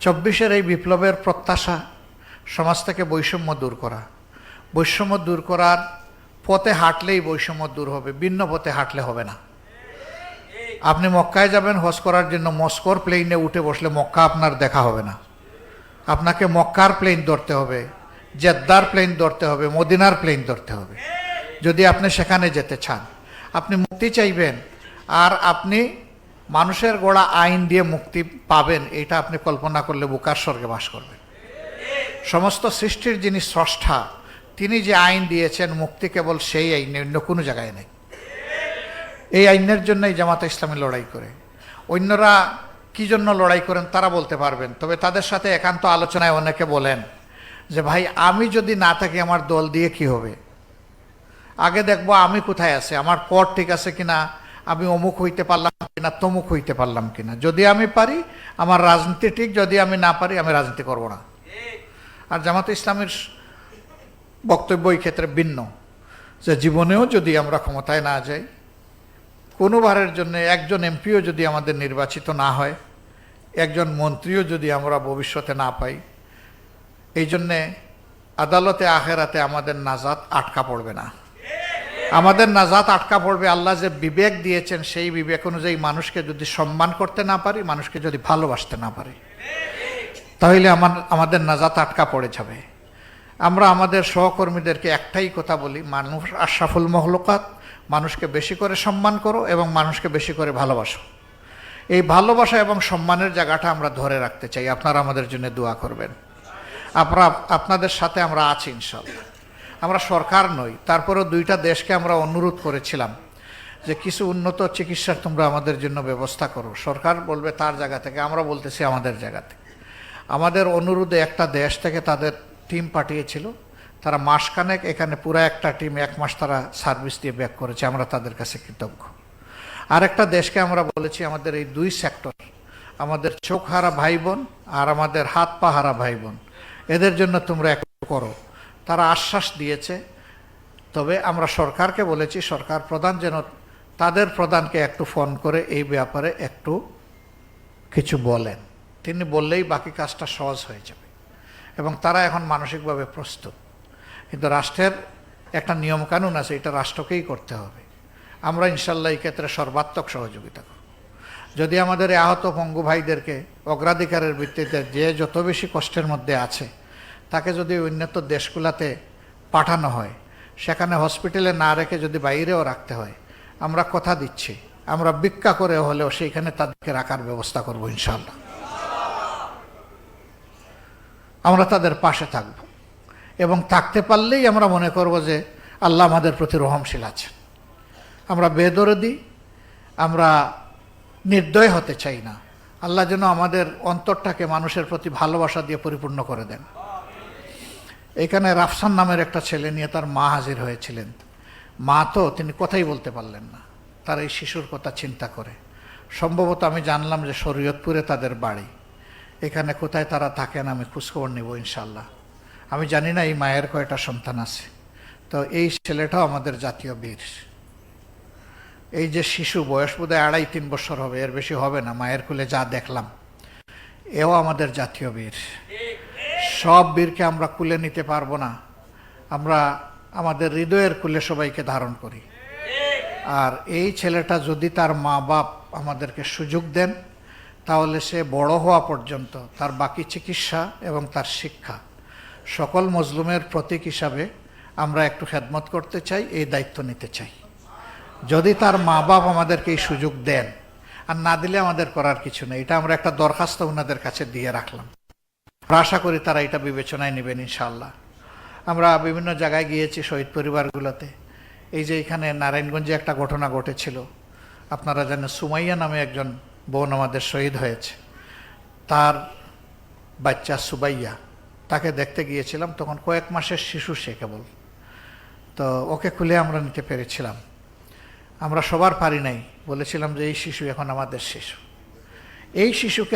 চব্বিশের এই বিপ্লবের প্রত্যাশা সমাজ থেকে বৈষম্য দূর করা। বৈষম্য দূর করার পথে হাঁটলেই বৈষম্য দূর হবে, ভিন্ন পথে হাঁটলে হবে না। আপনি মক্কায় যাবেন, হজ করার জন্য মস্কোর প্লেনে উঠে বসলে মক্কা আপনার দেখা হবে না। আপনাকে মক্কার প্লেন ধরতে হবে, জেদ্দার প্লেন ধরতে হবে, মদিনার প্লেন ধরতে হবে। যদি আপনি সেখানে যেতে চান, আপনি মুক্তি চাইবেন, আর আপনি মানুষের গোড়া আইন দিয়ে মুক্তি পাবেন, এটা আপনি কল্পনা করলে বুকার স্বর্গে বাস করবেন। সমস্ত সৃষ্টির যিনি স্রষ্টা, তিনি যে আইন দিয়েছেন, মুক্তি কেবল সেই আইনে অন্য কোনো জায়গায় নেই। এই আইনের জন্যই জামাতে ইসলামী লড়াই করে। অন্যরা কি জন্য লড়াই করেন তারা বলতে পারবেন, তবে তাদের সাথে একান্ত আলোচনায় অনেকে বলেন যে, ভাই, আমি যদি না থাকি, আমার দল দিয়ে কি হবে? আগে দেখব আমি কোথায় আছি, আমার পর ঠিক আছে কিনা আমি অমুক হইতে পারলাম কিনা, তমুক হইতে পারলাম কিনা। যদি আমি পারি, আমার রাজনীতি ঠিক, যদি আমি না পারি, আমি রাজনীতি করব না। আর জামাত ইসলামের বক্তব্য এই ক্ষেত্রে ভিন্ন, যে জীবনেও যদি আমরা ক্ষমতায় না যাই, কোনোবারের জন্য একজন এমপিও যদি আমাদের নির্বাচিত না হয়, একজন মন্ত্রীও যদি আমরা ভবিষ্যতে না পাই, এই জন্যে আদালতে, আখেরাতে আমাদের নাজাত আটকা পড়বে না। আমাদের নাজাত আটকা পড়বে, আল্লাহ যে বিবেক দিয়েছেন, সেই বিবেক অনুযায়ী মানুষকে যদি সম্মান করতে না পারি, মানুষকে যদি ভালোবাসতে না পারি, তাহলে আমার, আমাদের নাজাত আটকা পড়ে যাবে। আমরা আমাদের সহকর্মীদেরকে একটাই কথা বলি, মানুষ আশরাফুল মহলকাত মানুষকে বেশি করে সম্মান করো এবং মানুষকে বেশি করে ভালোবাসো। এই ভালোবাসা এবং সম্মানের জায়গাটা আমরা ধরে রাখতে চাই। আপনারা আমাদের জন্য দোয়া করবেন। আপনারা, আপনাদের সাথে আমরা আছি ইনশাল্লাহ আমরা সরকার নই, তারপরেও দুইটা দেশকে আমরা অনুরোধ করেছিলাম যে কিছু উন্নত চিকিৎসার তোমরা আমাদের জন্য ব্যবস্থা করো। সরকার বলবে তার জায়গা থেকে, আমরা বলতেছি আমাদের জায়গা থেকে। আমাদের অনুরোধে একটা দেশ থেকে তাদের টিম পাঠিয়েছিল, তারা মাসখানেক এখানে পুরো একটা টিম, এক মাস তারা সার্ভিস দিয়ে ব্যাক করেছে, আমরা তাদের কাছে কৃতজ্ঞ। আরেকটা দেশকে আমরা বলেছি আমাদের এই দুই সেক্টর, আমাদের চোখ হারা ভাই বোন আর আমাদের হাত পা হারা ভাই বোন। এদের জন্য তোমরা একটু করো। তারা আশ্বাস দিয়েছে। তবে আমরা সরকারকে বলেছি, সরকার প্রধান যেন তাদের প্রধানকে একটু ফোন করে এই ব্যাপারে একটু কিছু বলেন। তিনি বললেই বাকি কাজটা সহজ হয়ে যাবে। এবং তারা এখন মানসিকভাবে প্রস্তুত। কিন্তু রাষ্ট্রের একটা নিয়মকানুন আছে, এটা রাষ্ট্রকেই করতে হবে। আমরা ইনশাল্লাহ এই ক্ষেত্রে সর্বাত্মক সহযোগিতা করব। যদি আমাদের আহত পঙ্গু ভাইদেরকে অগ্রাধিকারের ভিত্তিতে যে যত বেশি কষ্টের মধ্যে আছে তাকে যদি উন্নত দেশগুলাতে পাঠানো হয়, সেখানে হসপিটালে না রেখে যদি বাইরেও রাখতে হয়, আমরা কথা দিচ্ছি। আমরা ভিক্ষা করে হলেও সেইখানে তাদেরকে রাখার ব্যবস্থা করব ইনশাল্লাহ আমরা তাদের পাশে থাকব। এবং থাকতে পারলেই আমরা মনে করব যে আল্লাহ আমাদের প্রতি রহমশীল আছেন। আমরা বেদরদি, আমরা নির্দয় হতে চাই না। আল্লাহ যেন আমাদের অন্তরটাকে মানুষের প্রতি ভালোবাসা দিয়ে পরিপূর্ণ করে দেন। এখানে রাফসান নামের একটা ছেলে নিয়ে তার মা হাজির হয়েছিলেন। মা তো তিনি কথাই বলতে পারলেন না। তার এই শিশুর কথা চিন্তা করে। সম্ভবত আমি জানলাম যে শরীয়তপুরে তাদের বাড়ি। এখানে কোথায় তারা থাকেন আমি খোঁজখবর নেব ইনশাল্লাহ আমি জানি না এই মায়ের কয়টা সন্তান আছে। তো এই ছেলেটাও আমাদের জাতীয় বীর। এই যে শিশু বয়স বোধহয় আড়াই তিন বছর হবে, এর বেশি হবে না, মায়ের কুলে যা দেখলাম, এও আমাদের জাতীয় বীর। সব বীরকে আমরা কুলে নিতে পারব না। আমরা আমাদের হৃদয়ের কুলে সবাইকে ধারণ করি। আর এই ছেলেটা যদি তার মা বাপ আমাদেরকে সুযোগ দেন, তাহলে সে বড় হওয়া পর্যন্ত তার বাকি চিকিৎসা এবং তার শিক্ষা সকল মজলুমের প্রতীক হিসাবে আমরা একটু খেদমত করতে চাই, এই দায়িত্ব নিতে চাই। যদি তার মা বাপ আমাদেরকে এই সুযোগ দেন, আর না দিলে আমাদের করার কিছু নেই। এটা আমরা একটা দরখাস্ত ওনাদের কাছে দিয়ে রাখলাম। আশা করি তারা এটা বিবেচনায় নেবেন ইনশাল্লাহ আমরা বিভিন্ন জায়গায় গিয়েছি শহীদ পরিবারগুলোতে। এই যে এখানে নারায়ণগঞ্জে একটা ঘটনা ঘটেছিল। আপনারা জানেন সুমাইয়া নামে একজন বোন আমাদের শহীদ হয়েছে। তার বাচ্চা সুবাইয়া তাকে দেখতে গিয়েছিলাম, তখন কয়েক মাসের শিশু সে কেবল। তো ওকে খুলে আমরা নিতে পেরেছিলাম। আমরা সবার পারি নাই, বলেছিলাম যে এই শিশু এখন আমাদের শিশু। এই শিশুকে